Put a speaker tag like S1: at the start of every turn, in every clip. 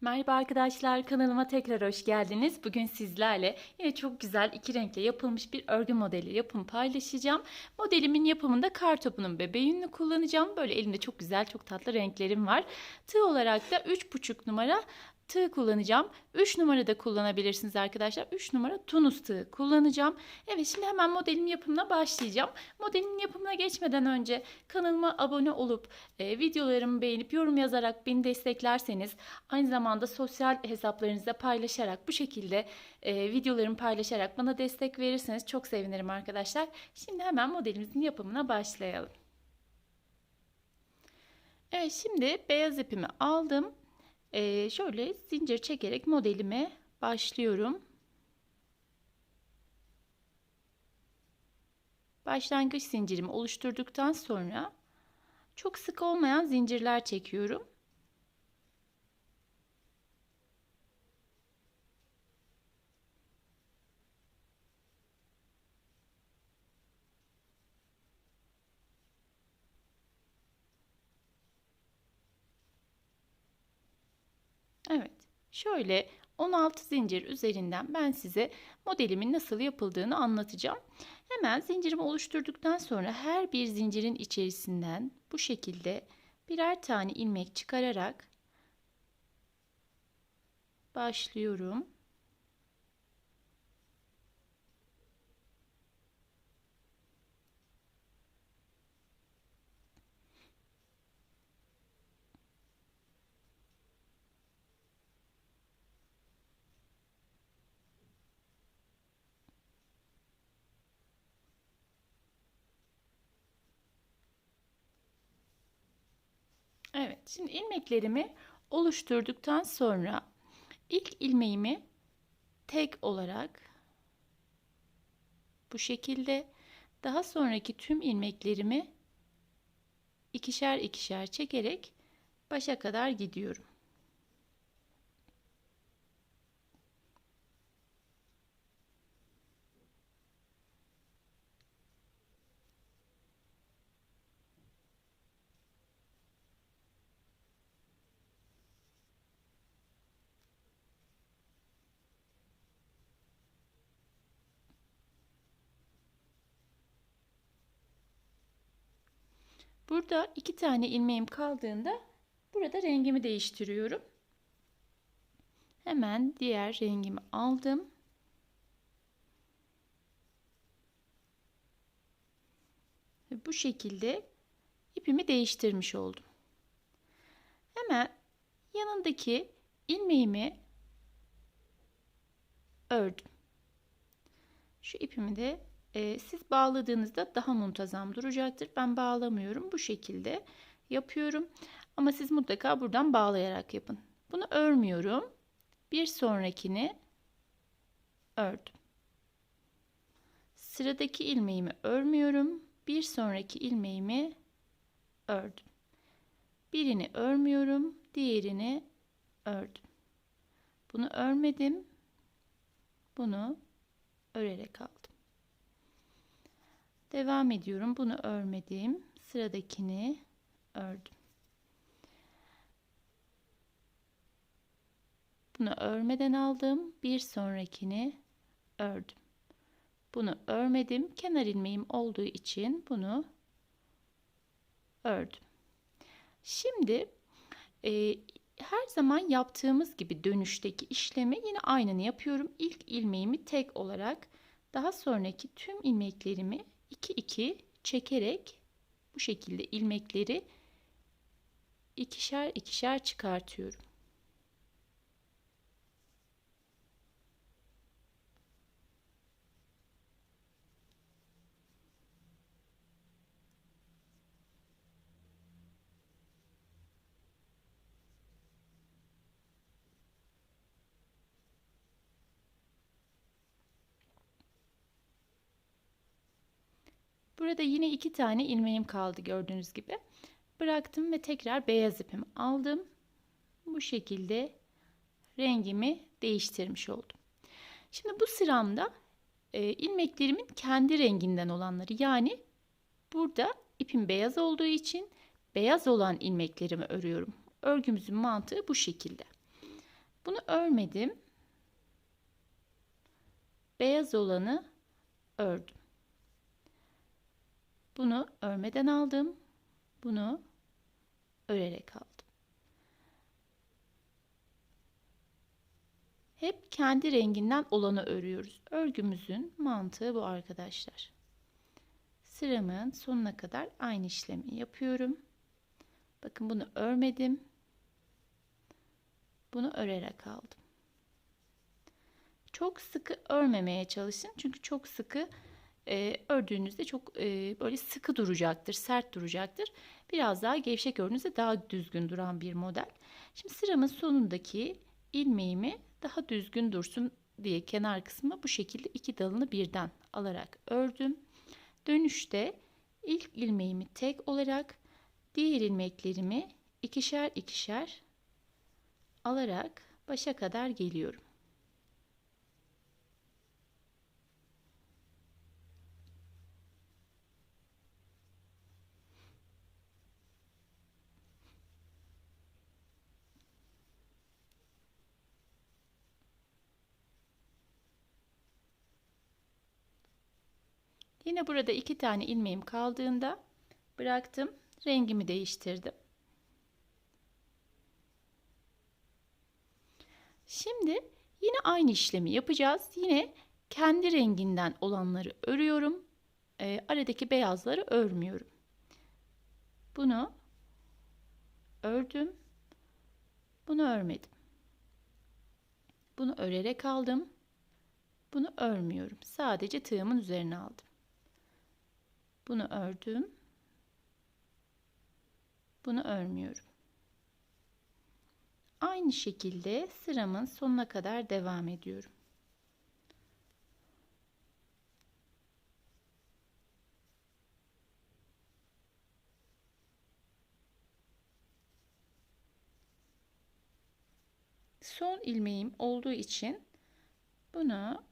S1: Merhaba arkadaşlar kanalıma tekrar hoş geldiniz. Bugün sizlerle yine çok güzel iki renkle yapılmış bir örgü modeli yapım paylaşacağım. Modelimin yapımında kar topunun bebe kullanacağım. Böyle elimde çok güzel çok tatlı renklerim var. Tığ olarak da 3,5 numara tığ kullanacağım. 3 numara da kullanabilirsiniz arkadaşlar. 3 numara tunus tığ kullanacağım. Evet şimdi hemen modelin yapımına başlayacağım. Modelin yapımına geçmeden önce kanalıma abone olup e, videolarımı beğenip yorum yazarak beni desteklerseniz aynı zamanda sosyal hesaplarınızda paylaşarak bu şekilde e, videolarımı paylaşarak bana destek verirseniz çok sevinirim arkadaşlar. Şimdi hemen modelimizin yapımına başlayalım. Evet şimdi beyaz ipimi aldım. Ee, şöyle zincir çekerek modelime başlıyorum. Başlangıç zincirimi oluşturduktan sonra çok sık olmayan zincirler çekiyorum. Evet. Şöyle 16 zincir üzerinden ben size modelimin nasıl yapıldığını anlatacağım. Hemen zincirimi oluşturduktan sonra her bir zincirin içerisinden bu şekilde birer tane ilmek çıkararak başlıyorum. Evet, şimdi ilmeklerimi oluşturduktan sonra ilk ilmeğimi tek olarak bu şekilde daha sonraki tüm ilmeklerimi ikişer ikişer çekerek başa kadar gidiyorum. Burada iki tane ilmeğim kaldığında burada rengimi değiştiriyorum. Hemen diğer rengimi aldım. Ve bu şekilde ipimi değiştirmiş oldum. Hemen yanındaki ilmeğimi ördüm. Şu ipimi de e, siz bağladığınızda daha muntazam duracaktır. Ben bağlamıyorum. Bu şekilde yapıyorum. Ama siz mutlaka buradan bağlayarak yapın. Bunu örmüyorum. Bir sonrakini ördüm. Sıradaki ilmeğimi örmüyorum. Bir sonraki ilmeğimi ördüm. Birini örmüyorum. Diğerini ördüm. Bunu örmedim. Bunu örerek aldım. Devam ediyorum. Bunu örmedim. Sıradakini ördüm. Bunu örmeden aldım. Bir sonrakini ördüm. Bunu örmedim. Kenar ilmeğim olduğu için bunu ördüm. Şimdi e, her zaman yaptığımız gibi dönüşteki işlemi yine aynını yapıyorum. İlk ilmeğimi tek olarak daha sonraki tüm ilmeklerimi 2 2 çekerek bu şekilde ilmekleri ikişer ikişer çıkartıyorum. Burada yine iki tane ilmeğim kaldı gördüğünüz gibi. Bıraktım ve tekrar beyaz ipimi aldım. Bu şekilde rengimi değiştirmiş oldum. Şimdi bu sıramda e, ilmeklerimin kendi renginden olanları yani burada ipim beyaz olduğu için beyaz olan ilmeklerimi örüyorum. Örgümüzün mantığı bu şekilde. Bunu örmedim. Beyaz olanı ördüm. Bunu örmeden aldım. Bunu örerek aldım. Hep kendi renginden olanı örüyoruz. Örgümüzün mantığı bu arkadaşlar. Sıramın sonuna kadar aynı işlemi yapıyorum. Bakın bunu örmedim. Bunu örerek aldım. Çok sıkı örmemeye çalışın. Çünkü çok sıkı e, ördüğünüzde çok e, böyle sıkı duracaktır, sert duracaktır. Biraz daha gevşek ördüğünüzde daha düzgün duran bir model. Şimdi sıramın sonundaki ilmeğimi daha düzgün dursun diye kenar kısmı bu şekilde iki dalını birden alarak ördüm. Dönüşte ilk ilmeğimi tek olarak diğer ilmeklerimi ikişer ikişer alarak başa kadar geliyorum. Yine burada iki tane ilmeğim kaldığında bıraktım. Rengimi değiştirdim. Şimdi yine aynı işlemi yapacağız. Yine kendi renginden olanları örüyorum. E, aradaki beyazları örmüyorum. Bunu ördüm. Bunu örmedim. Bunu örerek aldım. Bunu örmüyorum. Sadece tığımın üzerine aldım. Bunu ördüm. Bunu örmüyorum. Aynı şekilde sıramın sonuna kadar devam ediyorum. Son ilmeğim olduğu için bunu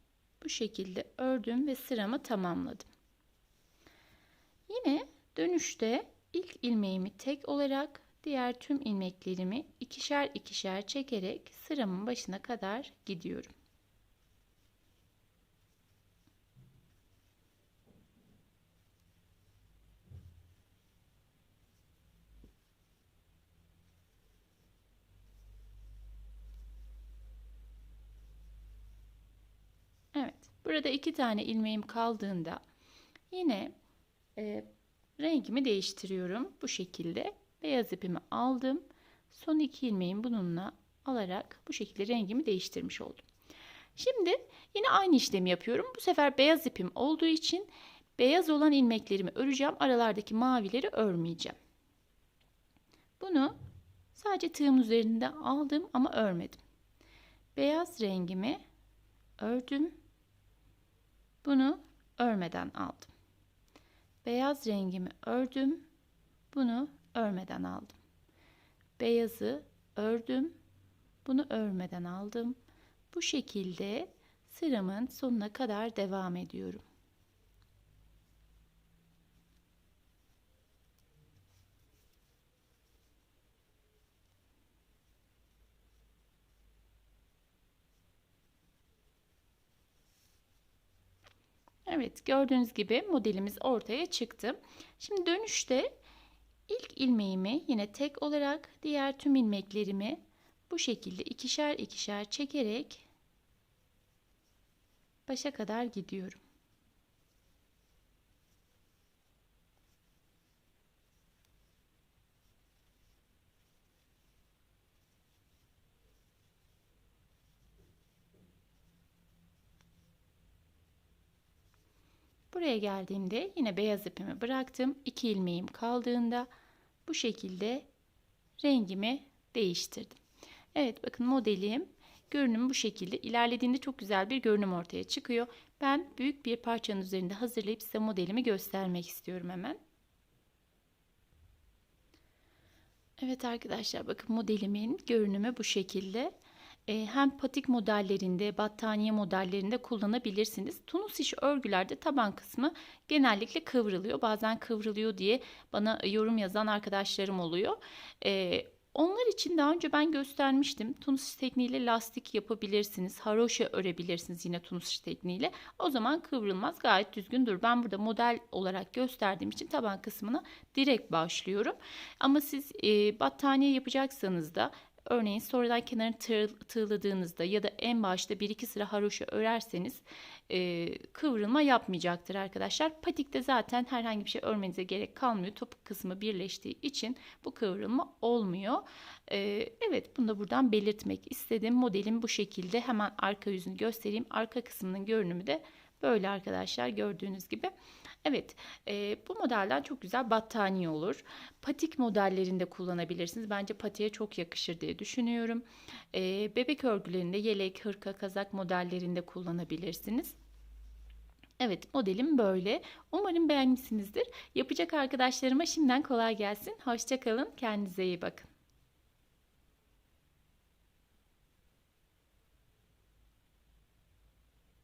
S1: bu şekilde ördüm ve sıramı tamamladım. Yine dönüşte ilk ilmeğimi tek olarak diğer tüm ilmeklerimi ikişer ikişer çekerek sıramın başına kadar gidiyorum. Evet, burada iki tane ilmeğim kaldığında yine e, rengimi değiştiriyorum. Bu şekilde beyaz ipimi aldım. Son iki ilmeğimi bununla alarak bu şekilde rengimi değiştirmiş oldum. Şimdi yine aynı işlemi yapıyorum. Bu sefer beyaz ipim olduğu için beyaz olan ilmeklerimi öreceğim. Aralardaki mavileri örmeyeceğim. Bunu sadece tığım üzerinde aldım ama örmedim. Beyaz rengimi ördüm. Bunu örmeden aldım. Beyaz rengimi ördüm. Bunu örmeden aldım. Beyazı ördüm. Bunu örmeden aldım. Bu şekilde sıramın sonuna kadar devam ediyorum. Evet gördüğünüz gibi modelimiz ortaya çıktı. Şimdi dönüşte ilk ilmeğimi yine tek olarak diğer tüm ilmeklerimi bu şekilde ikişer ikişer çekerek başa kadar gidiyorum. Buraya geldiğimde yine beyaz ipimi bıraktım. İki ilmeğim kaldığında bu şekilde rengimi değiştirdim. Evet bakın modelim görünüm bu şekilde ilerlediğinde çok güzel bir görünüm ortaya çıkıyor. Ben büyük bir parçanın üzerinde hazırlayıp size modelimi göstermek istiyorum hemen. Evet arkadaşlar bakın modelimin görünümü bu şekilde. Ee, hem patik modellerinde, battaniye modellerinde kullanabilirsiniz. Tunus işi örgülerde taban kısmı genellikle kıvrılıyor. Bazen kıvrılıyor diye bana yorum yazan arkadaşlarım oluyor. Ee, Onlar için daha önce ben göstermiştim. Tunus işi tekniğiyle lastik yapabilirsiniz. Haroşa örebilirsiniz yine tunus işi tekniğiyle. O zaman kıvrılmaz gayet düzgün durur. Ben burada model olarak gösterdiğim için taban kısmına direkt başlıyorum. Ama siz e, battaniye yapacaksanız da Örneğin sonradan kenarını tığ, tığladığınızda ya da en başta bir iki sıra haroşa örerseniz e, kıvrılma yapmayacaktır arkadaşlar. Patikte zaten herhangi bir şey örmenize gerek kalmıyor. Topuk kısmı birleştiği için bu kıvrılma olmuyor. E, evet bunu da buradan belirtmek istedim. Modelim bu şekilde. Hemen arka yüzünü göstereyim. Arka kısmının görünümü de böyle arkadaşlar gördüğünüz gibi. Evet e, bu modelden çok güzel battaniye olur. Patik modellerinde kullanabilirsiniz. Bence patiğe çok yakışır diye düşünüyorum. E, bebek örgülerinde yelek, hırka, kazak modellerinde kullanabilirsiniz. Evet modelim böyle. Umarım beğenmişsinizdir. Yapacak arkadaşlarıma şimdiden kolay gelsin. Hoşçakalın. Kendinize iyi bakın.